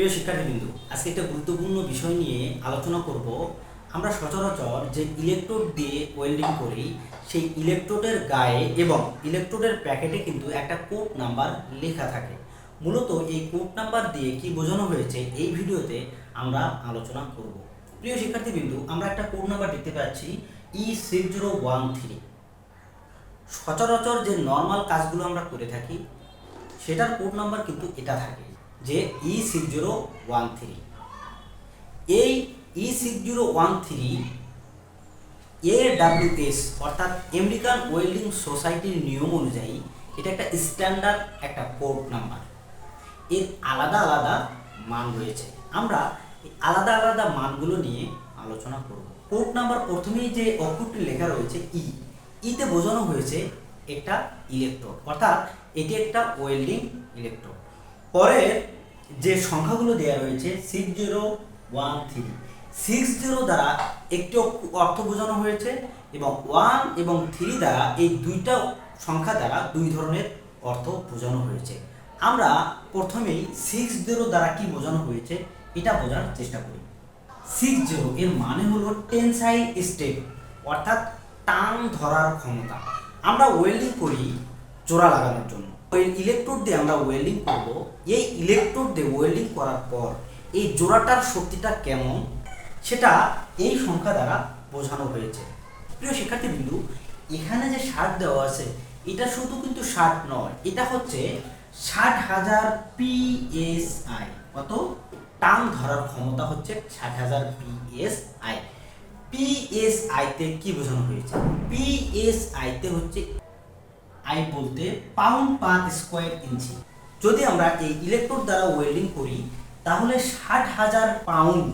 প্রিয় শিক্ষার্থীবৃন্দু, আজকে একটা গুরুত্বপূর্ণ বিষয় নিয়ে আলোচনা করব। আমরা সচরাচর যে ইলেকট্রোড দিয়ে ওয়েল্ডিং করি, সেই ইলেকট্রোডের গায়ে এবং ইলেকট্রোডের প্যাকেটে কিন্তু একটা কোড নাম্বার লেখা থাকে। মূলত এই কোড নাম্বার দিয়ে কি বোঝানো হয়েছে এই ভিডিওতে আমরা আলোচনা করব। প্রিয় শিক্ষার্থীবৃন্দু, আমরা একটা কোড নাম্বার দেখতে পাচ্ছি E six zero one three সচরাচর যে নর্মাল কাজগুলো আমরা করে থাকি, সেটার কোড নাম্বার কিন্তু এটা থাকে। যে E six zero one three এই E six zero one three A WS অর্থাৎ আমেরিকান ওয়েল্ডিং সোসাইটির নিয়ম অনুযায়ী, এটা একটা স্ট্যান্ডার্ড একটা কোড নাম্বার এর আলাদা আলাদা মান রয়েছে। আমরা আলাদা আলাদা মানগুলো নিয়ে আলোচনা করব। কোড নাম্বার প্রথমেই যে অক্ষরটি লেখা রয়েছে ই ইতে বোঝানো হয়েছে একটা ইলেকট্রোড অর্থাৎ এটি একটা ওয়েল্ডিং ইলেকট্রোড পরের যে সংখ্যাগুলো দেওয়া রয়েছে six zero one three six zero দ্বারা একটি অর্থ বোঝানো হয়েছে এবং ওয়ান এবং থ্রি দ্বারা এই দুইটা সংখ্যা দ্বারা দুই ধরনের অর্থ বোঝানো হয়েছে। আমরা প্রথমেই সিক্স জিরো দ্বারা কি বোঝানো হয়েছে, এটা বোঝার চেষ্টা করি। সিক্স জিরো এর মানে হলো টেনসাইল স্টেপ অর্থাৎ টান ধরার ক্ষমতা। আমরা ওয়েল্ডিং করি জোড়া লাগানোর জন্য। ওই ইলেকট্রোড দিয়ে আমরা ওয়েল্ডিং করব এই ইলেকট্রোড দিয়ে ওয়েল্ডিং করার পর এই জোড়াটার শক্তিটা কেমন, সেটা এই সংখ্যা দ্বারা বোঝানো হয়েছে। প্রিয় শিক্ষার্থীবৃন্দু, এখানে যে ষাট দেওয়া আছে, এটা শুধু কিন্তু ষাট নয়, এটা হচ্ছে ষাট হাজার পিএসআই কত টান ধরার ক্ষমতা হচ্ছে ষাট হাজার পিএসআই পিএসআই তে কি বোঝানো হয়েছে? পিএসআই তে হচ্ছে আই বলতে পাউন্ড পার স্কোয়ার ইঞ্চি যদি আমরা এই ইলেকট্রোড দ্বারা ওয়েল্ডিং করি, তাহলে ষাট হাজার পাউন্ড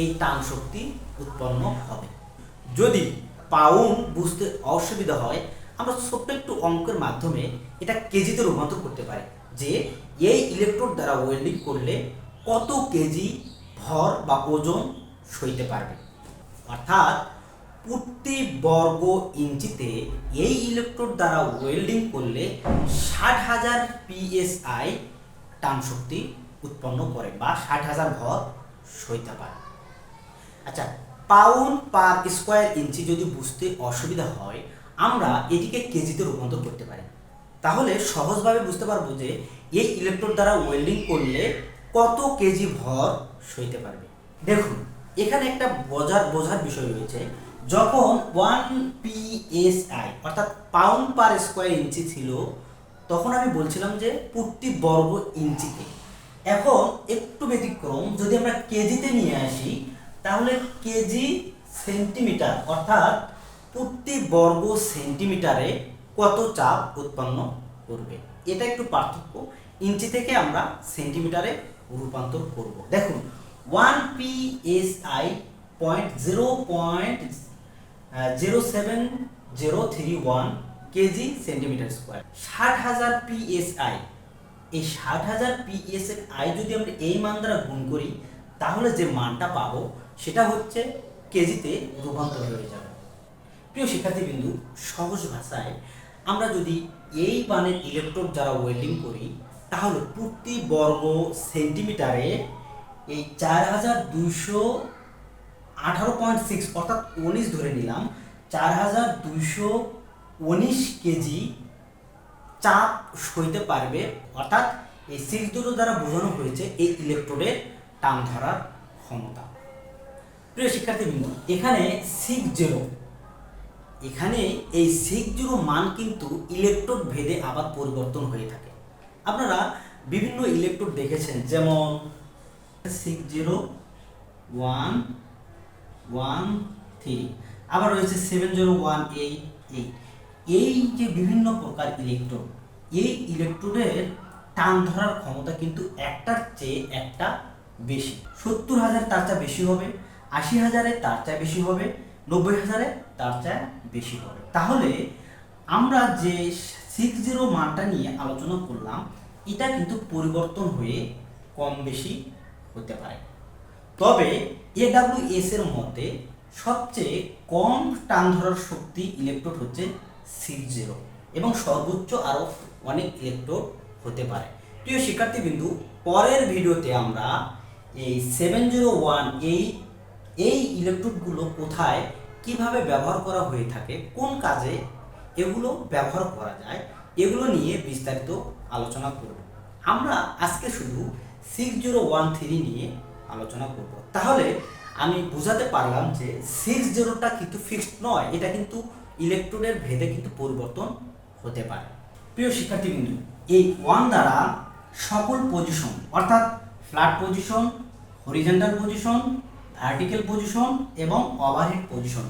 এই টান শক্তি উৎপন্ন হবে। যদি পাউন্ড বুঝতে অসুবিধা হয়, আমরা ছোট্ট একটু অঙ্কের মাধ্যমে এটা কেজিতে রূপান্তর করতে পারি। যে এই ইলেকট্রোড দ্বারা ওয়েল্ডিং করলে কত কেজি ভর বা ওজন সইতে পারবে। অর্থাৎ প্রতি বর্গ ইঞ্চিতে এই ইলেকট্রোড দ্বারা ওয়েল্ডিং করলে ষাট হাজার পিএসআই টান শক্তি উৎপন্ন করে বা ষাট হাজার ভর সইতে পারে। আচ্ছা পাউন্ড পার স্কোয়ার ইঞ্চি যদি বুঝতে অসুবিধা হয়, আমরা এটিকে কেজিতে রূপান্তর করতে পারি। তাহলে সহজভাবে বুঝতে পারব যে এই ইলেকট্রোড দ্বারা ওয়েল্ডিং করলে কত কেজি ভর সইতে পারবে। দেখুন, এখানে একটা বোঝার বোঝার বিষয় রয়েছে। যখন ওয়ান পিএসআই অর্থাৎ পাউন্ড পার স্কোয়ার ইঞ্চি ছিল, তখন আমি বলছিলাম যে প্রতি বর্গ ইঞ্চিতে এখন একটু ব্যতিক্রম, যদি আমরা কেজিতে নিয়ে আসি, তাহলে কেজি সেন্টিমিটার, অর্থাৎ প্রতি বর্গ সেন্টিমিটারে কত চাপ উৎপন্ন করবে? এটা একটু পার্থক্য। ইঞ্চি থেকে আমরা সেন্টিমিটারে রূপান্তর করব। দেখুন one P S I point zero point zero seven zero three one kg centimetre square. ষাট হাজার পিএসআই এই ষাট হাজার পিএসএর আই যদি আমরা এই মান দ্বারা গুণ করি, তাহলে যে মানটা পাবো, সেটা হচ্ছে কেজিতে রূপান্তর হয়ে যাবে। প্রিয় শিক্ষার্থীবৃন্দু, সহজ ভাষায় আমরা যদি এই মানের ইলেকট্রোড যারা ওয়েল্ডিং করি, তাহলে প্রতি বর্গ সেন্টিমিটারে এই চার হাজার দুইশো আঠারো পয়েন্ট সিক্স অর্থাৎ উনিশ ধরে নিলাম, চার হাজার দুইশো উনিশ কেজি চাপ সইতে পারবে। অর্থাৎ এই সিক্স দুটো দ্বারা বোঝানো হয়েছে এই ইলেকট্রোডের টান ধরার ক্ষমতা। প্রিয় শিক্ষার্থীবৃন্দ, এখানে সিক্স জিরো এখানে এই সিক্স জিরো মান কিন্তু ইলেকট্রোড ভেদে আবার পরিবর্তন হয়ে থাকে। আপনারা বিভিন্ন ইলেকট্রোড দেখেছেন, যেমন six zero one one three. আবার রয়েছে seven zero one eight eight. এই যে বিভিন্ন প্রকার ইলেকট্রোড এই ইলেকট্রোডের টান ধরার ক্ষমতা কিন্তু একটার চেয়ে একটা বেশি। সত্তর হাজার তার চেয়ে বেশি হবে, আশি হাজারে তার চেয়ে বেশি হবে, নব্বই হাজারে তার চেয়ে বেশি হবে। তাহলে আমরা যে সিক্স জিরো মানটা নিয়ে আলোচনা করলাম, এটা কিন্তু পরিবর্তন হয়ে কম বেশি হতে পারে। তবে এডাব্লিউএস এর মতে সবচেয়ে কম টান ধরার শক্তি ইলেকট্রোড হচ্ছে সিক্স জিরো এবং সর্বোচ্চ আরও অনেক ইলেকট্রোড হতে পারে। প্রিয় শিক্ষার্থীবিন্দু, পরের ভিডিওতে আমরা এই সেভেন জিরো ওয়ান এই এই ইলেকট্রোডগুলো কোথায়, কীভাবে ব্যবহার করা হয়ে থাকে, কোন কাজে এগুলো ব্যবহার করা যায়, এগুলো নিয়ে বিস্তারিত আলোচনা করব। আমরা আজকে শুধু সিক্স জিরো ওয়ান থ্রি নিয়ে আলোচনা করব। তাহলে আমি বোঝাতে পারলাম যে সিক্স জিরোটা কিন্তু ফিক্সড নয়, এটা কিন্তু ইলেকট্রনের ভেদে কিন্তু পরিবর্তন হতে পারে। প্রিয় শিক্ষার্থীবৃন্দ, এই ওয়ান দ্বারা সকল পজিশন অর্থাৎ flat position horizontal position vertical position এবং ওভারহেড পজিশন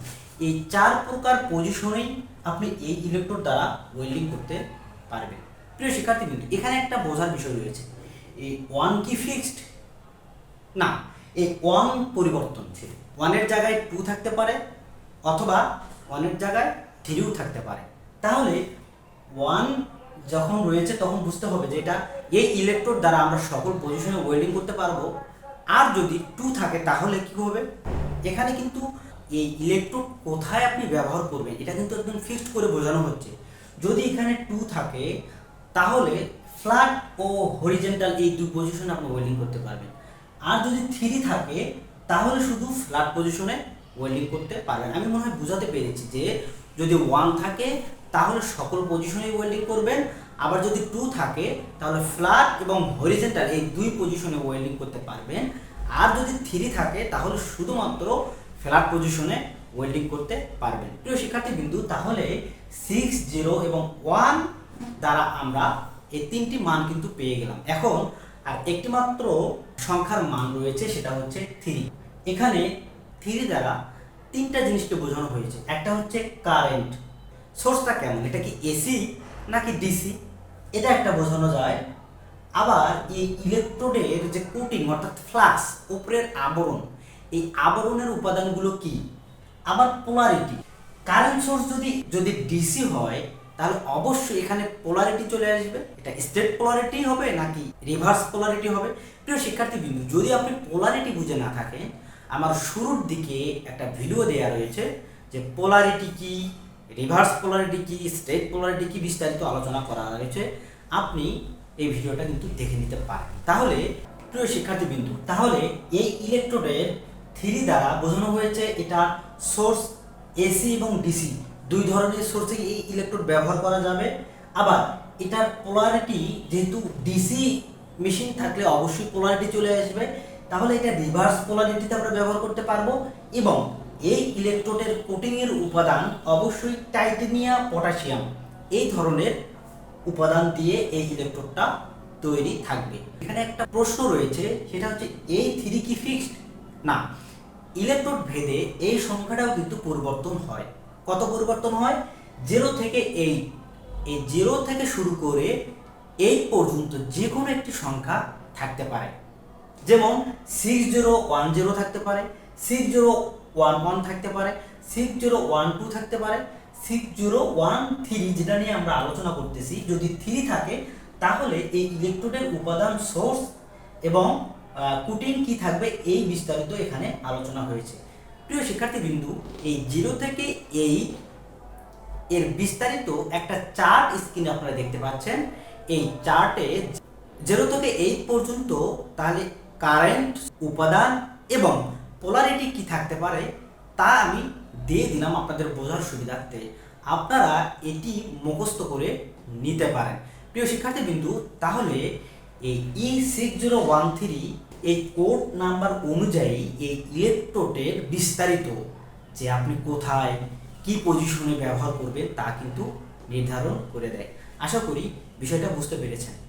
এই চার প্রকার পজিশনেই আপনি এই ইলেকট্রোড দ্বারা ওয়েল্ডিং করতে পারবেন। প্রিয় শিক্ষার্থীবৃন্দ, এখানে একটা বোঝার বিষয় রয়েছে। এই ওয়ান কি ফিক্সড না এই ওয়ান পরিবর্তন পরিবর্তনশীল ওয়ানের জায়গায় টু থাকতে পারে অথবা ওয়ানের জায়গায় থ্রিও থাকতে পারে। তাহলে ওয়ান যখন রয়েছে তখন বুঝতে হবে যে এটা এই ইলেকট্রোড দ্বারা আমরা সকল পজিশনে ওয়েল্ডিং করতে পারব। আর যদি টু থাকে তাহলে কি হবে? এখানে কিন্তু এই ইলেকট্রোড কোথায় আপনি ব্যবহার করবেন এটা কিন্তু একদম ফিক্সড করে বোঝানো হচ্ছে। যদি এখানে টু থাকে, তাহলে ফ্ল্যাট ও হরিজেন্টাল এই দুই পজিশনে আপনি ওয়েল্ডিং করতে পারবেন। আর যদি থ্রি থাকে, তাহলে শুধু ফ্ল্যাট পজিশনে ওয়েল্ডিং করতে পারবেন। আমি মনে হয় বোঝাতে পেরেছি যে যদি ওয়ান থাকে, তাহলে সকল পজিশনে ওয়েল্ডিং করবেন। আবার যদি টু থাকে, তাহলে ফ্ল্যাট এবং হরিজেন্টাল এই দুই পজিশনে ওয়েল্ডিং করতে পারবেন। আর যদি থ্রি থাকে, তাহলে শুধুমাত্র ফ্ল্যাট পজিশনে ওয়েল্ডিং করতে পারবেন। প্রিয় শিক্ষার্থী বিন্দু তাহলে সিক্স জিরো এবং ওয়ান দ্বারা আমরা এই তিনটি মান কিন্তু পেয়ে গেলাম। এখন আর একটি মাত্র সংখ্যার মান রয়েছে, সেটা হচ্ছে থ্রি এখানে থ্রি দ্বারা তিনটা জিনিসকে বোঝানো হয়েছে। একটা হচ্ছে কারেন্ট সোর্সটা কেমন? এটা কি এসি নাকি ডিসি এটা একটা বোঝানো যায়। আবার এই ইলেকট্রোডের যে কোটিং অর্থাৎ ফ্লাক্স উপরের আবরণ, এই আবরণের উপাদানগুলো কি? আবার পোলারিটি কারেন্ট সোর্স যদি যদি ডিসি হয় তাহলে অবশ্যই এখানে পোলারিটি চলে আসবে। এটা স্টেট পোলারিটি হবে নাকি রিভার্স পোলারিটি হবে? প্রিয় শিক্ষার্থী বিন্দু যদি আপনি পোলারিটি বুঝে না থাকেন, আমার শুরুর দিকে একটা ভিডিও দেওয়া রয়েছে যে পোলারিটি কি রিভার্স পোলারিটি কি স্টেট পোলারিটি কি বিস্তারিত আলোচনা করা রয়েছে। আপনি এই ভিডিওটা কিন্তু দেখে নিতে পারেন। তাহলে, প্রিয় শিক্ষার্থী বিন্দু তাহলে এই ইলেকট্রোডের থ্রি দ্বারা বোঝানো হয়েছে এটা সোর্স এসি এবং ডিসি দুই ধরনের সোর্সে এই ইলেকট্রোড ব্যবহার করা যাবে। আবার এটার পোলারিটি যেহেতু ডিসি মেশিন থাকলে অবশ্যই পোলারিটি চলে আসবে। তাহলে এটা রিভার্স পোলারিটিতে আমরা ব্যবহার করতে পারব এবং এই ইলেকট্রোডের কোটিংয়ের উপাদান অবশ্যই টাইটেনিয়া পটাশিয়াম এই ধরনের উপাদান দিয়ে এই ইলেকট্রোডটা তৈরি থাকবে। এখানে একটা প্রশ্ন রয়েছে, সেটা হচ্ছে এই থ্রি কি ফিক্সড না ইলেকট্রোড ভেদে এই সংখ্যাটাও কিন্তু পরিবর্তন হয়। কত পরিবর্তন হয়? জিরো থেকে এইট এই জিরো থেকে শুরু করে এইট পর্যন্ত যে কোনো একটি সংখ্যা থাকতে পারে। যেমন সিক্স জিরো ওয়ান জিরো থাকতে পারে সিক্স জিরো ওয়ান ওয়ান থাকতে পারে সিক্স জিরো ওয়ান টু থাকতে পারে সিক্স জিরো ওয়ান থ্রি যেটা নিয়ে আমরা আলোচনা করতেছি, যদি থ্রি থাকে, তাহলে এই ইলেকট্রোডের উপাদান সোর্স এবং কুটিং কি থাকবে এই বিস্তারিত এখানে আলোচনা হয়েছে। প্রিয় শিক্ষার্থী বিন্দু এই জিরো থেকে এই এর বিস্তারিত একটা চার্ট স্ক্রিনে আপনারা দেখতে পাচ্ছেন। এই চার্টে জিরো থেকে এইট পর্যন্ত তাহলে কারেন্ট উপাদান এবং পোলারিটি কি থাকতে পারে, তা আমি দিয়ে দিলাম আপনাদের বোঝার সুবিধার্থে। আপনারা এটি মুখস্থ করে নিতে পারেন। প্রিয় শিক্ষার্থী বিন্দু তাহলে এই E six zero one three এই কোড নাম্বার অনুযায়ী এই ইলেকট্রোডের বিস্তারিত যে আপনি কোথায় কি পজিশনে ব্যবহার করবেন তা কিন্তু নির্ধারণ করে দেয়। আশা করি বিষয়টা বুঝতে পেরেছেন।